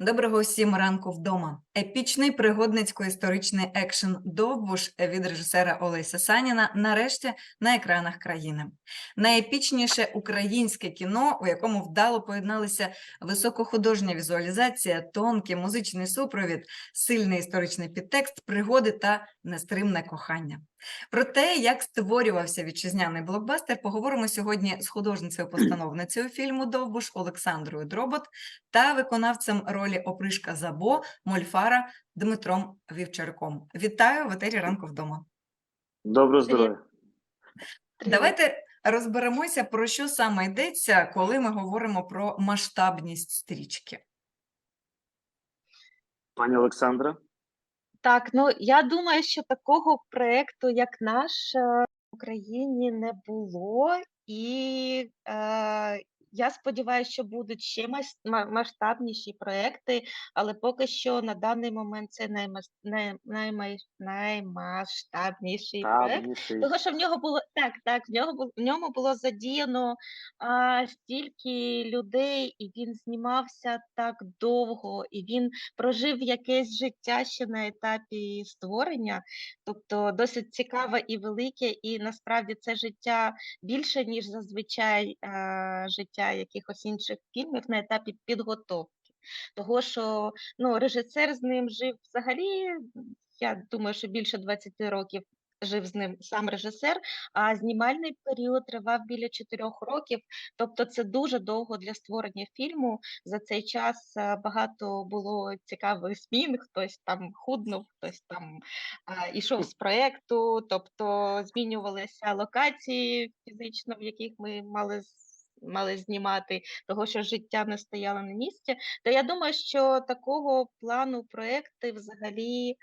Доброго всім ранку вдома. Епічний пригодницько-історичний екшен Довбуш від режисера Олеся Саніна нарешті на екранах країни. Найепічніше українське кіно, у якому вдало поєдналися високохудожня візуалізація, тонкий музичний супровід, сильний історичний підтекст, пригоди та нестримне кохання. Про те, як створювався вітчизняний блокбастер, поговоримо сьогодні з художницею-постановницею фільму Довбуш Олександрою Дробот та виконавцем ролі опришка Забо Мольфара Дмитром Вівчарком. Вітаю в етері ранку вдома. Доброго здоров'я. Давайте розберемося, про що саме йдеться, коли ми говоримо про масштабність стрічки. Пані Олександра. Так, ну я думаю, що такого проекту, як наш, е, в Україні не було, і е, я сподіваюся, що будуть ще масштабніші проекти, але поки що на даний момент це наймасштабніший проект. Того, що в нього було так, так, в нього в ньому було задіяно а, стільки людей, і він знімався так довго, і він прожив якесь життя ще на етапі створення. Тобто досить цікаве і велике, і насправді це життя більше, ніж зазвичай а, життя якихось інших фільмів на етапі підготовки. Того, що ну, режисер з ним жив взагалі, я думаю, що більше 20 років жив з ним сам режисер, а знімальний період тривав біля 4 років. Тобто це дуже довго для створення фільму. За цей час багато було цікавих змін. Хтось там худнув, хтось там а, ішов з проекту, тобто змінювалися локації фізично, в яких ми мали. Мали знімати того, що життя не стояло на місці. Та я думаю, що такого плану проекти взагалі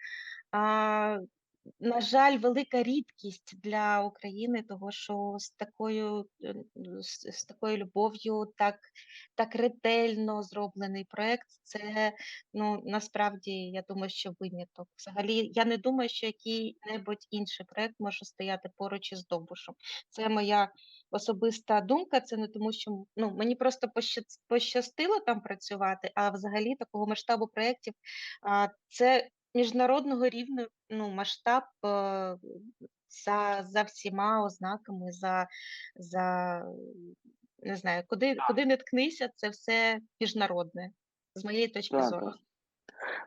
на жаль, велика рідкість для України, того що з такою, е, з, такою любов'ю, так, так ретельно зроблений проект. Це ну насправді я думаю, що виняток. Взагалі, я не думаю, що який-небудь інший проект може стояти поруч із Довбушем. Це моя особиста думка. Це не тому, що ну мені просто пощастило там працювати, а взагалі такого масштабу проєктів це міжнародного рівня ну, масштаб е, за, за всіма ознаками, за, за не знаю, куди, куди не ткнися, це все міжнародне, з моєї точки Так, зору.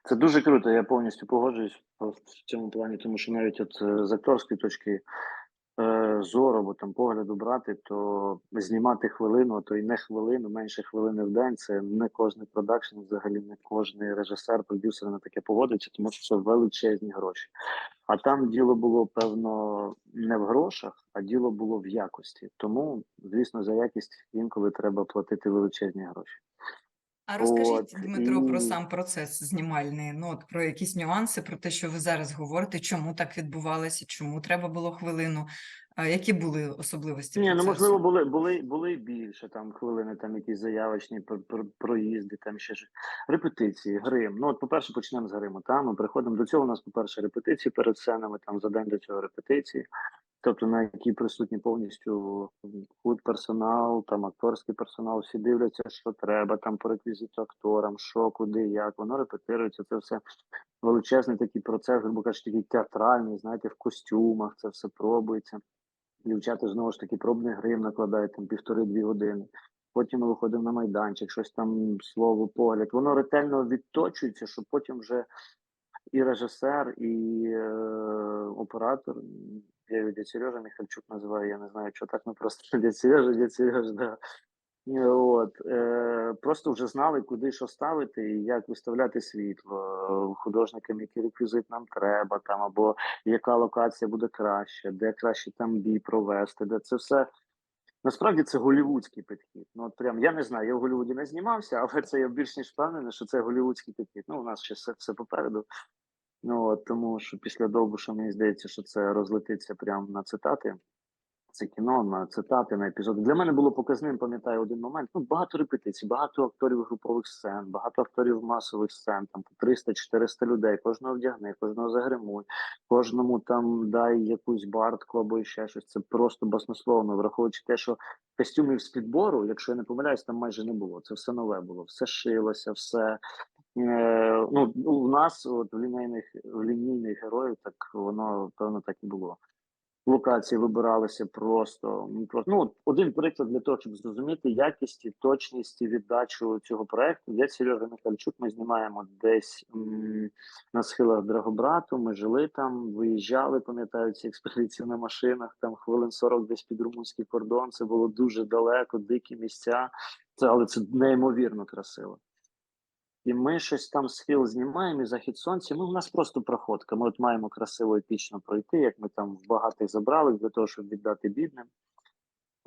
Це дуже круто, я повністю погоджуюсь в цьому плані, тому що навіть от е, з акторської точки зору або там погляду брати, то знімати хвилину, а то й не хвилину, менше хвилини в день. Це не кожний продакшн, взагалі не кожний режисер, продюсер на таке погодиться, тому що це величезні гроші. А там діло було певно не в грошах, а діло було в якості. Тому, звісно, за якість інколи треба платити величезні гроші. А розкажіть, От, Дмитро, про сам процес знімальний, ну от про якісь нюанси, про те, що ви зараз говорите, чому так відбувалося, чому треба було хвилину, а які були особливості Ні, ну можливо, були були були більше там хвилини, там якісь заявочні про, про, проїзди, там ще ж репетиції, грим. Ну от, по-перше, почнемо з гриму. Та ми приходимо до цього. У нас, по-перше, репетиції перед сценами, там за день до цього репетиції, тобто на які присутні повністю худ персонал, там акторський персонал, всі дивляться, що треба, там по реквізиту акторам, що, куди, як, воно репетирується. Це все величезний такий процес, грубо кажучи, такий театральний, знаєте, в костюмах, це все пробується. Дівчата знову ж таки пробний грим накладають там півтори-дві години. Потім ми виходимо на майданчик, щось там слово, погляд. Воно ретельно відточується, щоб потім вже і режисер, і е, оператор. Я його дядь Сережа Михальчук називаю, я не знаю, що так ми просто дядь Сережа, дядь Сережа, да. От, е, просто вже знали, куди що ставити і як виставляти світло. е, Художникам, який реквізит нам треба, там або яка локація буде краще, де краще там бій провести, де це все. Насправді це голівудський підхід. Ну от прям я не знаю, я в Голлівуді не знімався, але це я більш ніж впевнений, що це голівудський підхід. Ну, у нас ще все, все попереду. Ну от тому, що після Довбуша мені здається, що це розлетиться прямо на цитати. Це кіно на цитати, на епізоди. Для мене було показним, пам'ятаю один момент. Ну, багато репетицій, багато акторів групових сцен, багато акторів масових сцен, там по 300-400 людей, кожного вдягни, кожного загримуй, кожному там дай якусь бартку або ще щось. Це просто баснословно, враховуючи те, що костюмів з підбору, якщо я не помиляюсь, там майже не було. Це все нове було, все шилося, все ну, у нас, от в лінійних, в лінійних героїв, так воно певно так і було. Локації вибиралися просто. ну, просто- Ну, один приклад для того, щоб зрозуміти якість і точність і віддачу цього проекту. Я Сережа Михальчук. Ми знімаємо десь на схилах Драгобрату. Ми жили там, виїжджали, пам'ятаю ці експедиції на машинах. Там хвилин 40 десь під румунський кордон. Це було дуже далеко, дикі місця. Це але це неймовірно красиво. І ми щось там схил знімаємо і захід сонця. Ну, у нас просто проходка. Ми от маємо красиво епічно пройти, як ми там в багатих забрали для того, щоб віддати бідним.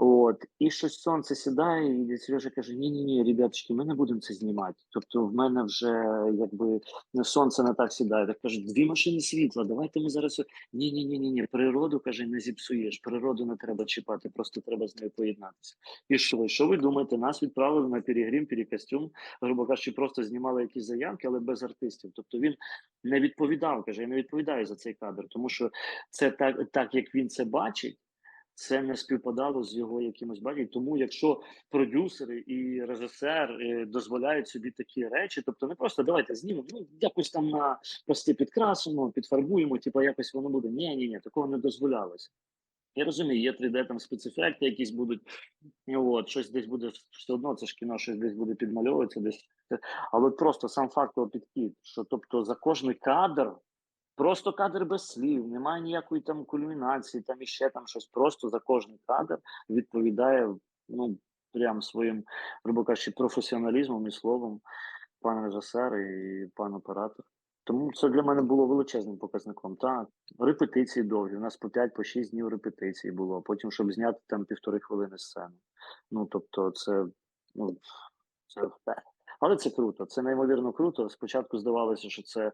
От, і щось сонце сідає, і Сережа каже: Ні, ні, ні, ребяточки, ми не будемо це знімати. Тобто, в мене вже якби ну, сонце не так сідає. Так каже, дві машини світла. Давайте ми зараз. Ні, ні, ні, ні. Природу каже, не зіпсуєш. Природу не треба чіпати, просто треба з нею поєднатися. І що? І що ви думаєте? Нас відправили на перегрім, перекостюм, грубо кажучи, просто знімали якісь заявки, але без артистів. Тобто він не відповідав, каже, я не відповідаю за цей кадр, тому що це так, так як він це бачить. Це не співпадало з його якимось баченням. Тому, якщо продюсери і режисер е, дозволяють собі такі речі, тобто не просто давайте знімемо, ну якось там на прости підкрасимо, підфарбуємо, типу якось воно буде. Ні, ні, ні, такого не дозволялося. Я розумію, є 3D там спецефекти, якісь будуть, от щось десь буде все одно. Це ж кіно, щось десь буде підмальовуватися, десь але просто сам факт підхід, що тобто за кожний кадр. Просто кадр без слів, немає ніякої там кульмінації, там іще там щось. Просто за кожний кадр відповідає ну прям своїм, грубо кажучи, професіоналізмом і словом пан режисер і пан оператор. Тому це для мене було величезним показником. Так, репетиції довгі. У нас по 5 по 6 днів репетиції було. Потім, щоб зняти там півтори хвилини сцену. Ну тобто, це ну це але це круто. Це неймовірно круто. Спочатку здавалося, що це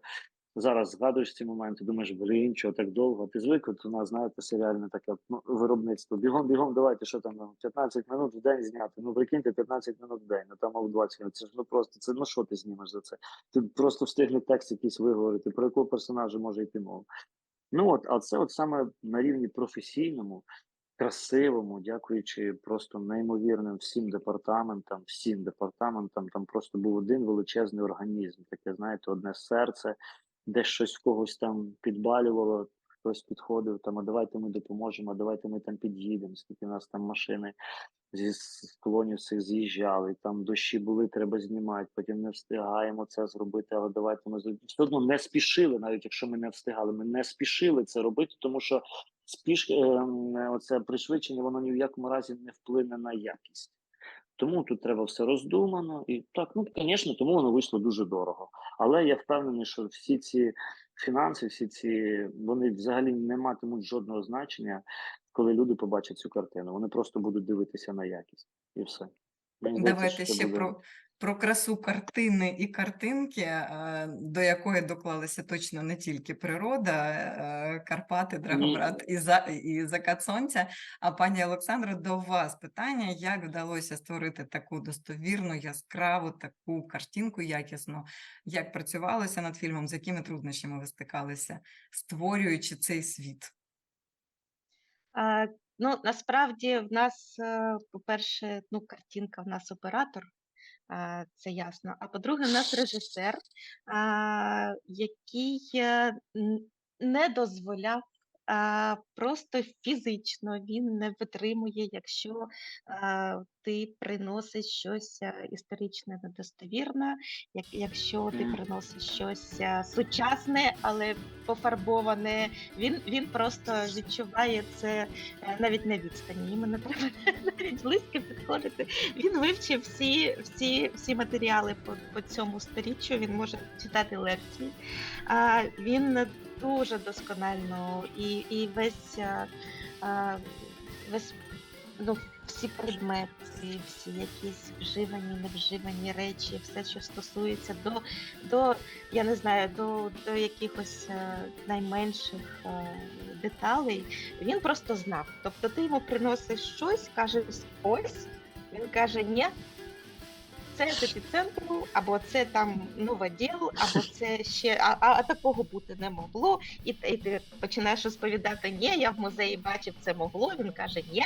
зараз згадуєш ці моменти, думаєш, блін, чого так довго. Ти звик, от у нас, знаєте, серіальне таке ну, виробництво. Бігом, бігом, давайте, що там ну, 15 минут в день зняти. Ну прикиньте, 15 минут в день, ну там або 20 минут. Це ж ну просто це ну що ти знімеш за це? Ти просто встигне текст якийсь виговорити, про якого персонажа може йти мова. Ну от, а це от саме на рівні професійному, красивому, дякуючи просто неймовірним всім департаментам, всім департаментам, там просто був один величезний організм, таке, знаєте, одне серце, де щось в когось там підбалювало, хтось підходив, там, а давайте ми допоможемо, а давайте ми там під'їдемо, скільки у нас там машини зі склонів цих з'їжджали, там дощі були, треба знімати, потім не встигаємо це зробити, але давайте ми. Все одно не спішили, навіть якщо ми не встигали, ми не спішили це робити, тому що спіш, е, оце пришвидшення, воно ні в якому разі не вплине на якість. Тому тут треба все роздумано і так, ну звісно, тому воно вийшло дуже дорого. Але я впевнений, що всі ці фінанси, всі ці вони взагалі не матимуть жодного значення, коли люди побачать цю картину. Вони просто будуть дивитися на якість і все. Мені Давайте здається, ще буде- про, про красу картини і картинки, е, до якої доклалися точно не тільки природа, е, Карпати, Драгобрат і, за, і закат сонця. А пані Олександро, до вас питання: як вдалося створити таку достовірну, яскраву таку картинку якісну? Як працювалося над фільмом? З якими труднощами ви стикалися, створюючи цей світ? А, ну, насправді в нас, е, по-перше, ну, картинка в нас оператор, це ясно. А по-друге, в нас режисер, який е, не дозволяв. Просто фізично він не витримує, якщо ти приносиш щось історичне недостовірне, як, якщо ти приносиш щось сучасне, але пофарбоване, він, він просто відчуває це е, навіть на відстані. Йому не треба навіть близько підходити. Він вивчив всі, всі, всі матеріали по, по цьому сторіччю. Він може читати лекції. А він дуже досконально і, і весь, а, весь ну, всі предмети, всі якісь вживані, невживані речі, все, що стосується до, до я не знаю, до, до якихось е, найменших е, деталей, він просто знав. Тобто ти йому приносиш щось, кажеш ось, він каже, ні. Це з епіцентру, або це там новоділ, або це ще а, а, такого бути не могло. І, і ти починаєш розповідати, ні, я в музеї бачив, це могло. Він каже, ні.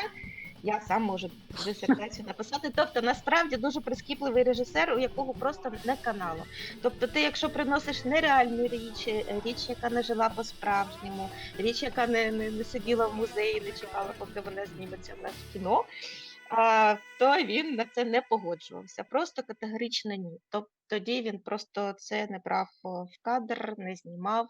Я сам можу дисертацію написати. Тобто, насправді дуже прискіпливий режисер, у якого просто не канало. Тобто, ти, якщо приносиш нереальні річ, е, річ, яка не жила по-справжньому, річ, яка не, не, не сиділа в музеї, не чекала, поки вона зніметься в нас в кіно. А, то він на це не погоджувався. Просто категорично ні. Тобто тоді він просто це не брав в кадр, не знімав,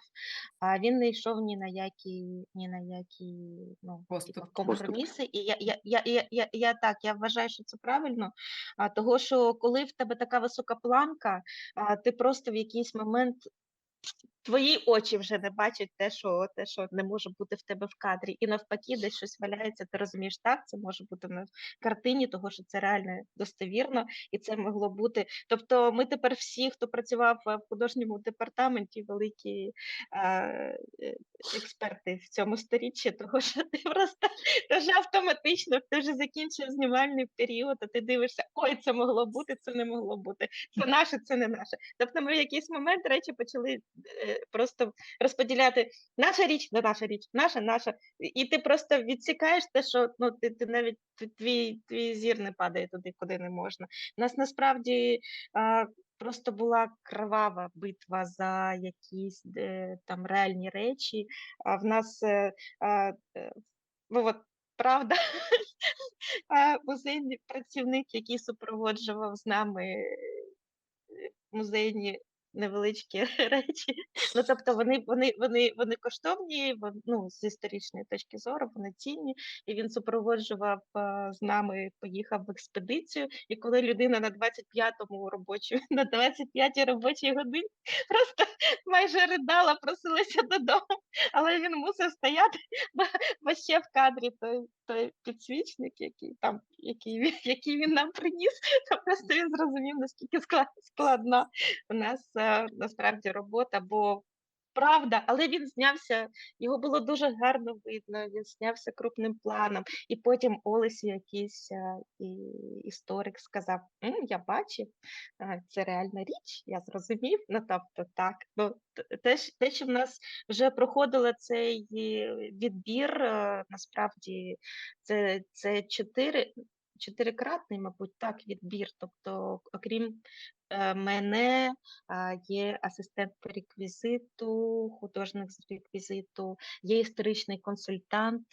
а він не йшов ні на які, ні на які ну, типу, компроміси. І я, я, я, я, я, я так я вважаю, що це правильно. А, того, що коли в тебе така висока планка, а, ти просто в якийсь момент твої очі вже не бачать те, що те, що не може бути в тебе в кадрі, і навпаки, десь щось валяється. Ти розумієш, так це може бути на картині, того що це реально достовірно, і це могло бути. Тобто, ми тепер всі, хто працював е, в художньому департаменті, великі е, експерти в цьому сторіччі, того що ти просто ти вже автоматично, ти вже закінчив знімальний період, а ти дивишся, ой, це могло бути, це не могло бути, це наше, це не наше. Тобто ми в якийсь момент речі почали е, просто розподіляти наша річ, не наша річ, наша, наша. І ти просто відсікаєш те, що ну ти, ти навіть твій- твій, зір не падає туди, куди не можна. У нас насправді а, просто була кровава битва за якісь е, там реальні речі. А в нас е, а, е, ну от правда. А музейний працівник, який супроводжував з нами е, музейні невеличкі речі. Ну тобто вони, вони, вони, вони коштовні, вон- ну, з історичної точки зору, вони цінні. І він супроводжував з нами, поїхав в експедицію. І коли людина на 25-му робочу, на 25-й робочій годині просто майже ридала, просилася додому, але він мусив стояти, бо, бо ще в кадрі той, той підсвічник, який там, який, який він нам приніс, то просто він зрозумів, наскільки склад- складна у нас е, насправді робота, бо правда, але він знявся, його було дуже гарно видно, він знявся крупним планом. І потім Олесі якийсь і, історик сказав: «М, Я бачив, це реальна річ, я зрозумів. Ну тобто, так. Ну, те, те, що в нас вже проходило цей е, відбір, е, насправді це, це чотири. Чотирикратний, мабуть, так, відбір. Тобто, окрім е, мене, є асистент по реквізиту, художник з реквізиту, є історичний консультант,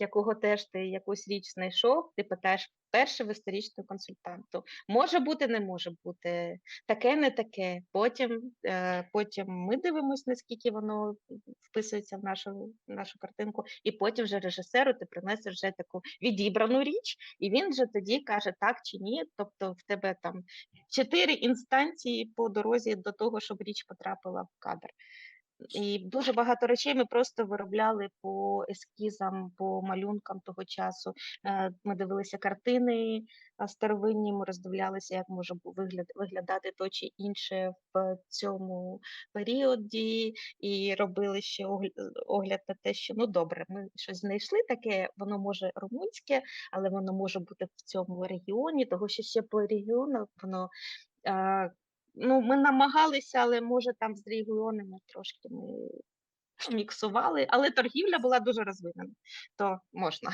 якого теж ти якусь річ знайшов, ти питаєш перше в історичного консультанту. Може бути, не може бути, таке, не таке. Потім, е, потім ми дивимося, наскільки воно вписується в нашу, в нашу картинку, і потім вже режисеру ти принесеш вже таку відібрану річ, і він вже тоді каже так чи ні. Тобто в тебе там чотири інстанції по дорозі до того, щоб річ потрапила в кадр. І дуже багато речей ми просто виробляли по ескізам, по малюнкам того часу. Е, Ми дивилися картини старовинні, ми роздивлялися, як може вигляд, виглядати то чи інше в цьому періоді, і робили ще огля- огляд на те, що ну добре, ми щось знайшли таке, воно може румунське, але воно може бути в цьому регіоні, того що ще по регіонах воно. Ну, ми намагалися, але може там з регіонами трошки ми міксували, але торгівля була дуже розвинена, то можна.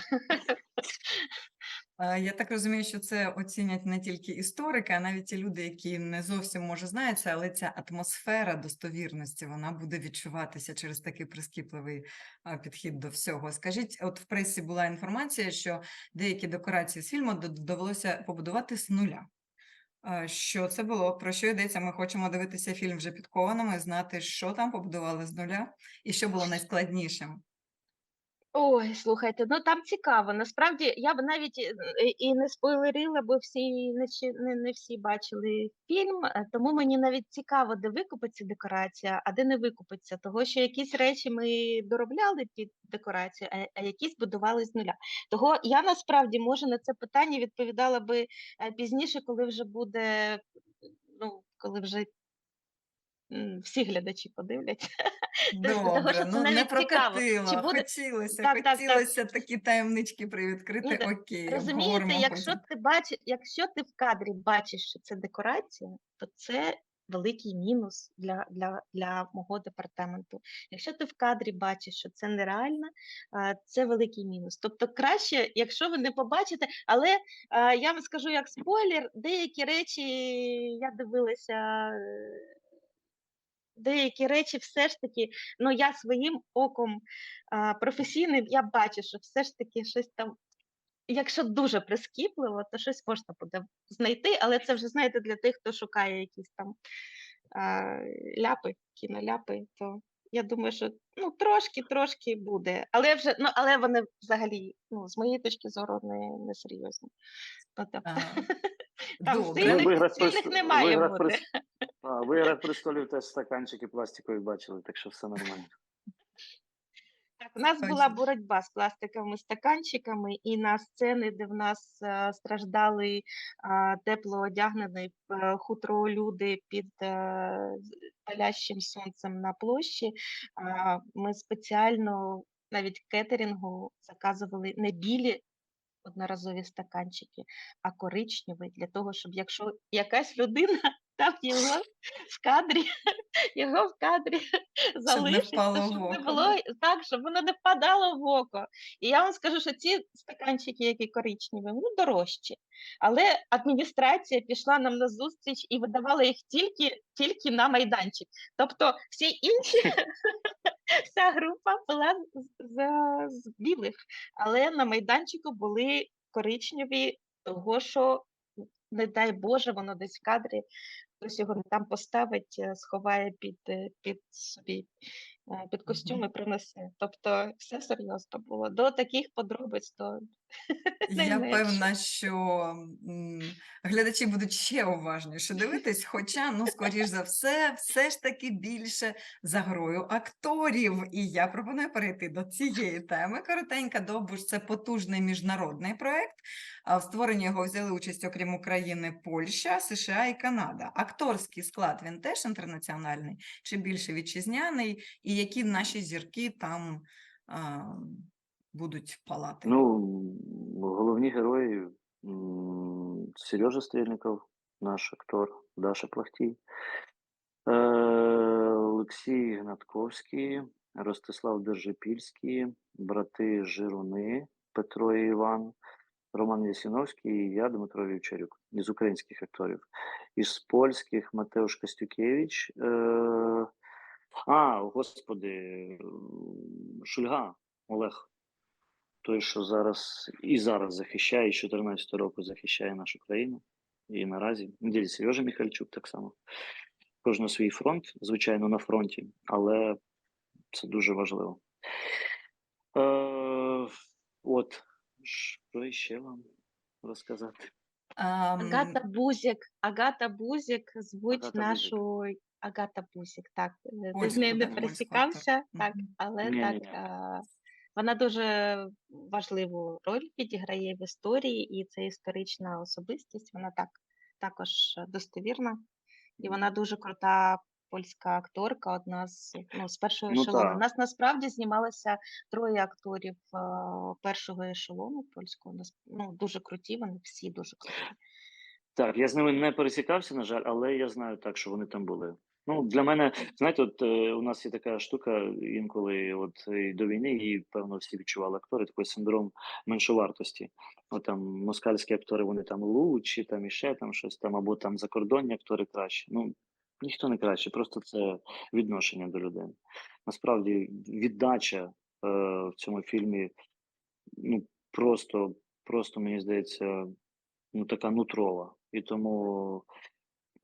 Е, Я так розумію, що це оцінять не тільки історики, а навіть ті люди, які не зовсім може знають це, але ця атмосфера достовірності вона буде відчуватися через такий прискіпливий підхід до всього. Скажіть, от в пресі була інформація, що деякі декорації з фільму довелося побудувати з нуля. Що це було? Про що йдеться? Ми хочемо дивитися фільм вже під кованими, знати, що там побудували з нуля, і що було найскладнішим. Ой, слухайте, ну там цікаво. Насправді я б навіть е, і не спойлерила, бо всі не, ще- не, не всі бачили фільм, е, тому мені навіть цікаво, де викупиться декорація, а де не викупиться. Того, що якісь речі ми доробляли під декорацію, а, а якісь будували з нуля. Того я насправді може на це питання відповідала би е, пізніше, коли вже буде, ну коли вже всі глядачі подивляться. Добре, ну не прокатило. Чи буде- Хотілося, Так, так, так. такі таємнички привідкрити. Ні, та- Окей, Розумієте, якщо потім. ти бачиш, якщо ти в кадрі бачиш, що це декорація, то це великий мінус для, для, для мого департаменту. Якщо ти в кадрі бачиш, що це нереально, це великий мінус. Тобто краще, якщо ви не побачите, але я вам скажу як спойлер, деякі речі я дивилася. Деякі речі все ж таки, ну я своїм оком а, професійним, я бачу, що все ж таки щось там, якщо дуже прискіпливо, то щось можна буде знайти, але це вже знаєте для тих, хто шукає якісь там а, ляпи, кіноляпи, то я думаю, що ну трошки, трошки буде. Але вже ну але вони взагалі, ну з моєї точки зору, не, не серйозні. Ну, тобто, Там сильних- виграв сильних немає. не має виграв А, ви гра престолів теж стаканчики пластикові бачили, так що все нормально. У нас була боротьба з пластиковими стаканчиками, і на сцени, де в нас е, страждали тепло одягнені е, хутро люди під е, палящим сонцем на площі, ми спеціально навіть кетерінгу заказували не білі одноразові стаканчики, а коричневі, для того, щоб якщо якась людина там його в кадрі, його в кадрі залишить, впало то щоб не було так, щоб воно не впадало в око. І я вам скажу, що ці стаканчики, які коричневі, вони дорожчі. Але адміністрація пішла нам на зустріч і видавала їх тільки, тільки на майданчик. Тобто всі інші, вся група була з, з, з білих, але на майданчику були коричневі, того що, не дай Боже, воно десь в кадрі, хтось його там поставить, е, сховає під, е, під собі, е, під костюм і принесе. Тобто все серйозно було. До таких подробиць, то Я певна, що глядачі будуть ще уважніше дивитись, хоча, ну, скоріш за все, все ж таки більше за грою акторів. І я пропоную перейти до цієї теми. Коротенька Довбуш це потужний міжнародний проект. А в створенні його взяли участь, окрім України, Польща, США і Канада. Акторський склад він теж інтернаціональний чи більше вітчизняний, і які наші зірки там а, будуть палати? Ну, головні герої Сережа Стрельников, наш актор, Даша Плахтій, е, Олексій Гнатковський, Ростислав Держипільський, брати Жируни, Петро і Іван, Роман Ясіновський і я, Дмитро Вівчарюк, із українських акторів. Із польських Матеуш Костюкевич. Е, а, господи, Шульга Олег той, що зараз і зараз захищає, і з 14 року захищає нашу країну. І наразі ділі Сережа Міхальчук так само. Кожен свій фронт, звичайно, на фронті, але це дуже важливо. Е, от, що ще вам розказати? Агата Бузік, Агата Бузік звуть Агата нашу Агата Бузік, так. е, Ти з нею не пересікався, так, але Ні-ні-ні. так. а, Вона дуже важливу роль відіграє в історії, і це історична особистість. Вона так також достовірна, і вона дуже крута польська акторка. Одна з ну з першого Ну, ешелону. так. У нас насправді знімалося троє акторів першого ешелону польського. Нас- Ну дуже круті. Вони всі дуже круті. Так, я з ними не пересікався, на жаль, але я знаю так, що вони там були. Ну, для мене, знаєте, от е, у нас є така штука інколи, от і до війни, і певно всі відчували актори, такий синдром меншовартості. От там москальські актори, вони там лучші, там іще там щось там, або там закордонні актори краще. Ну, ніхто не краще, просто це відношення до людей. Насправді, віддача е, в цьому фільмі, ну, просто, просто мені здається, ну, така нутрова. І тому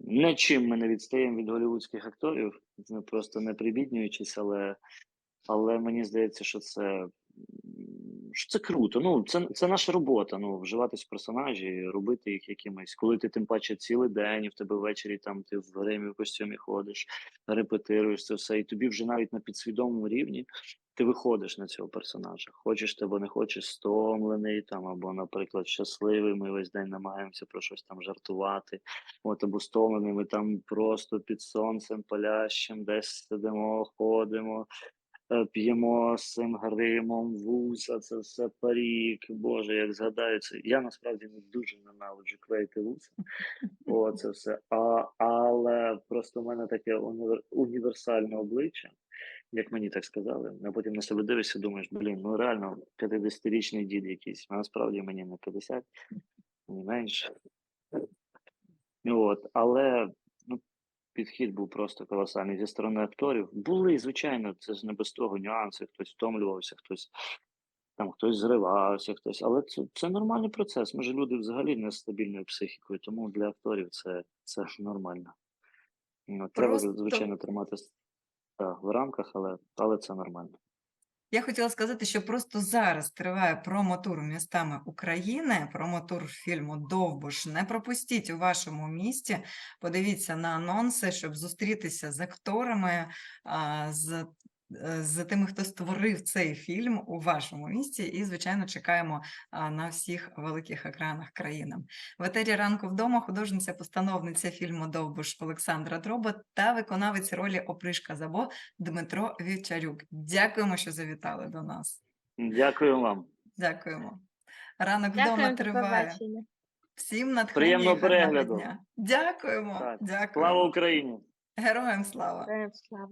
нічим ми не відстаємо від голівудських акторів, просто не прибіднюючись, але, але мені здається, що це, що це круто. Ну, це, це наша робота. Ну, вживатись в персонажі, робити їх якимись. Коли ти тим паче цілий день, і в тебе ввечері там ти в гримі в костюмі ходиш, репетируєш це все, і тобі вже навіть на підсвідомому рівні ти виходиш на цього персонажа. Хочеш ти або не хочеш, стомлений там, або, наприклад, щасливий. Ми весь день намагаємося про щось там жартувати. От або стомлений, ми там просто під сонцем палящим, десь сидимо, ходимо. Е, п'ємо з цим гримом, вуса, це все парік. Боже, як згадаю це. Я насправді не дуже ненавиджу клеїти вуса. О, це все. А, але просто в мене таке універ- універсальне обличчя, як мені так сказали. А потім на себе дивишся, думаєш, блін, ну реально 50-річний дід якийсь. А насправді мені не 50, не менше. От, але підхід був просто колосальний зі сторони акторів. Були, звичайно, це ж не без того нюанси. Хтось втомлювався, хтось там хтось зривався, хтось. Але це, це нормальний процес. Ми ж люди взагалі не з стабільною психікою, тому для акторів це, це нормально. Ну, треба, Просто- звичайно, триматися в рамках, але, але це нормально. Я хотіла сказати, що просто зараз триває промотур містами України, промотур фільму Довбуш. Не пропустіть у вашому місті. Подивіться на анонси, щоб зустрітися з акторами, з, з тими, хто створив цей фільм у вашому місті. І, звичайно, чекаємо на всіх великих екранах країни. В етері ранку вдома художниця-постановниця фільму Довбуш Олександра Дроба та виконавець ролі Опришка Забо Дмитро Вівчарюк. Дякуємо, що завітали до нас. Дякую вам. Дякуємо. Ранок вдома Дякую, триває. побачення. Всім натхнення Приємного перегляду. дня. Дякуємо. Так. Дякуємо. Слава Україні! Героям слава. Героям слава.